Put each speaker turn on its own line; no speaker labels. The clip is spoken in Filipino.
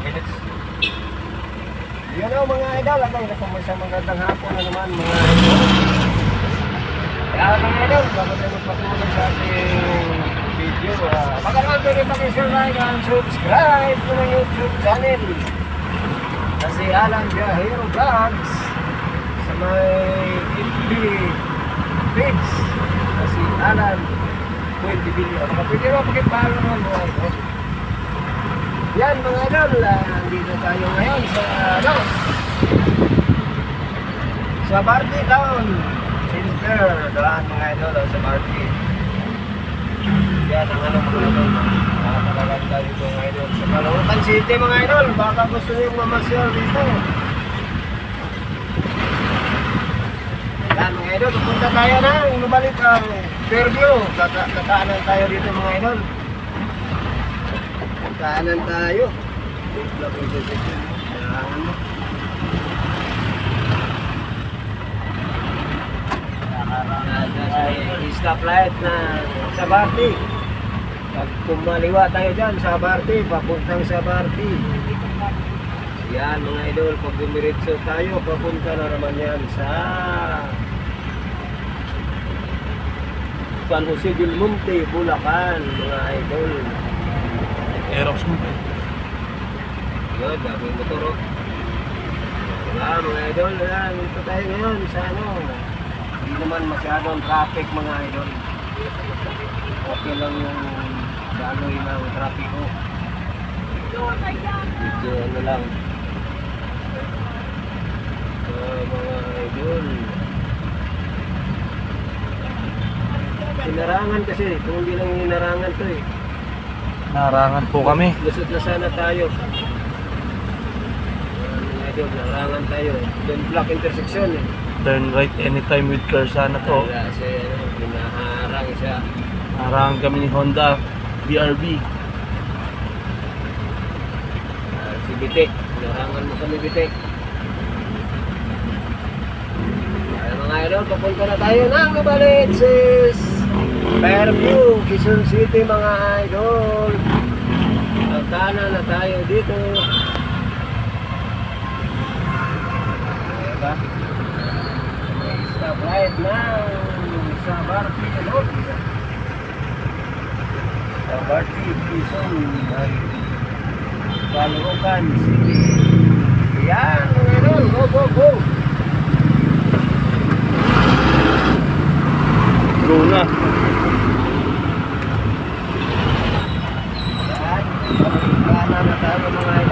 minutes.
Yun o mga idol, ano, sa magandang hapon na naman mga idol. Kaya mga idol, bago tayo magpatulog sa ating video, uh, magkakaroon din pakishare like and subscribe to my YouTube channel. Kasi Alan Gahero Vlogs sa may FB page. Kasi Alan Pwede video. Pwede mo pakipalo naman mga idol. Yan mga idol, ah, nandito tayo ngayon sa ano? Sa Barty Town Center, daan mga idol ah, sa Barty. Yan ang ano mga idol, nakakalagan dito mga idol. Sa Caloocan City mga idol, baka gusto nyo mamasyal dito. Yan mga idol, pupunta tayo na, lumalik ang Fairview. Kaka kakaanan tayo dito mga idol. Kanan tayo. Kailangan mo. Stoplight na sa Barty. Pag kumaliwa tayo dyan sa Barty, papuntang sa Barty. Yan mga idol, pag dumiritso tayo, papunta na naman yan sa San Jose del Monte, Bulacan, mga idol.
Aerox mo.
Yun, dami motor oh. Wala mga idol, wala. Dito tayo ngayon sa ano. Hindi naman masyadong traffic mga idol. Okay lang yung daloy ng traffic oh. Medyo ano lang. So, mga idol. Hinarangan kasi, kung hindi lang hinarangan to eh.
Narangan po kami.
Lusot na sana tayo. Medyo narangan tayo. Doon block intersection eh.
Turn right anytime with car sana to.
Kaya siya, ano, pinaharang siya.
Narangan kami ni Honda BRB.
Ah, si Bitek. Narangan mo kami Bitek. Ay, mga idol, papunta na tayo ng Nabalitsis. Fairview, Quezon City mga idol. Nagkana na tayo dito. Diba? Stop right now sa Barty, ano? Sa Barty, Quezon. Ay, Caloocan City. Yan, mga go, go, go!
Go na.
Paano na tayo mga